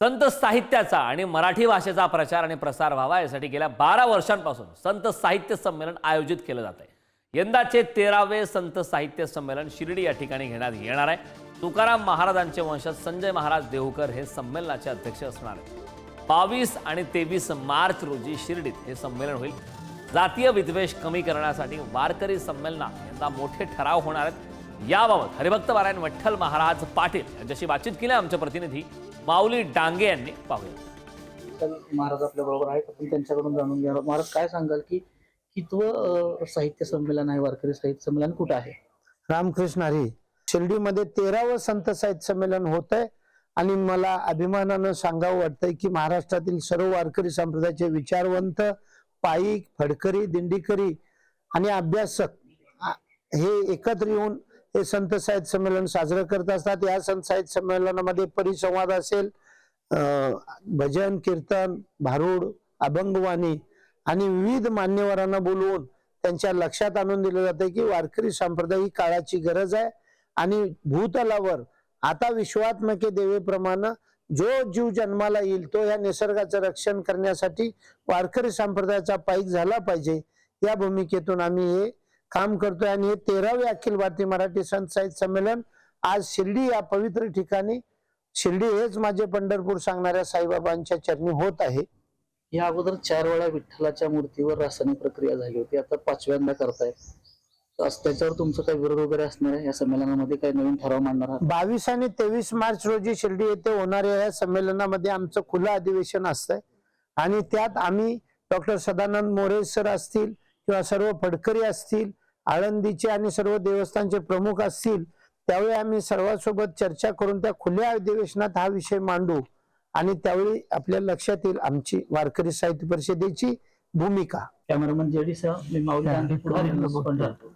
संत साहित्याचा आणि मराठी भाषेचा प्रचार आणि प्रसार व्हावा यासाठी गेल्या बारा वर्षांपासून संत साहित्य संमेलन आयोजित केलं जात आहे यंदाचे तेरावे संत साहित्य संमेलन शिर्डी या ठिकाणी घेण्यात येणार आहे. तुकाराम महाराजांचे वंशज संजय महाराज देवकर हे संमेलनाचे अध्यक्ष असणार आहेत. बावीस आणि तेवीस मार्च रोजी शिर्डीत हे संमेलन होईल. जातीय विद्वेष कमी करण्यासाठी वारकरी संमेलनात यंदा मोठे ठराव होणार आहेत. याबाबत हरिभक्त नारायण विठ्ठल महाराज पाटील यांच्याशी बातचीत केली आमचे प्रतिनिधी माऊली डांगे यांनी पाहूया. महाराज आपल्या बरोबर आहेत. आपण त्यांच्याकडून जाणून घ्या महाराज काय सांगाल की कितवं साहित्य संमेलन आहे? वारकरी साहित्य संमेलन कुठं आहे? रामकृष्ण हरी. शिर्डीमध्ये तेरावं संत साहित्य संमेलन होत आहे आणि मला अभिमानानं सांगावं वाटतंय की महाराष्ट्रातील सर्व वारकरी संप्रदायाचे विचारवंत पायीक फडकरी दिंडीकरी आणि अभ्यासक हे एकत्र येऊन हे संत साहित्य संमेलन साजरं करत असतात. या संत साहित्य संमेलनामध्ये परिसंवाद असेल भजन कीर्तन भारूड अभंगवाणी आणि विविध मान्यवरांना बोलवून त्यांच्या लक्षात आणून दिलं जातं की वारकरी संप्रदाय ही काळाची गरज आहे आणि भूतलावर आता विश्वात्मके देवेप्रमाणे जो जीव जन्माला येईल तो या निसर्गाचं रक्षण करण्यासाठी वारकरी संप्रदायाचा पाईक झाला पाहिजे. या भूमिकेतून आम्ही हे काम करतोय आणि हे तेरावे अखिल भारतीय मराठी संत साहित्य संमेलन आज शिर्डी या पवित्र ठिकाणी. शिर्डी हेच माझे पंढरपूर सांगणाऱ्या साईबाबांच्या चरणी होत आहे. या अगोदर चार वेळा विठ्ठलाच्या मूर्तीवर रासायनिक प्रक्रिया झाली होती. आता पाचव्यांदा असं त्याच्यावर तुमचं काही विरोध वगैरे असणार आहे? या संमेलनामध्ये काही नवीन ठराव मांडणार बावीस आणि तेवीस मार्च रोजी शिर्डी येथे होणाऱ्या या संमेलनामध्ये आमचं खुलं अधिवेशन असतंय. आणि त्यात आम्ही डॉक्टर सदानंद मोरे सर असतील किंवा सर्व फडकरी असतील आळंदीचे आणि सर्व देवस्थानचे प्रमुख असतील त्यावेळी आम्ही सर्वांसोबत चर्चा करून त्या खुल्या अधिवेशनात हा विषय मांडू. आणि त्यावेळी आपल्या लक्षात येईल आमची वारकरी साहित्य परिषदेची भूमिका. कॅमेरामन जेडी सह मी माऊली डांगे, पुढारी पंढरपूर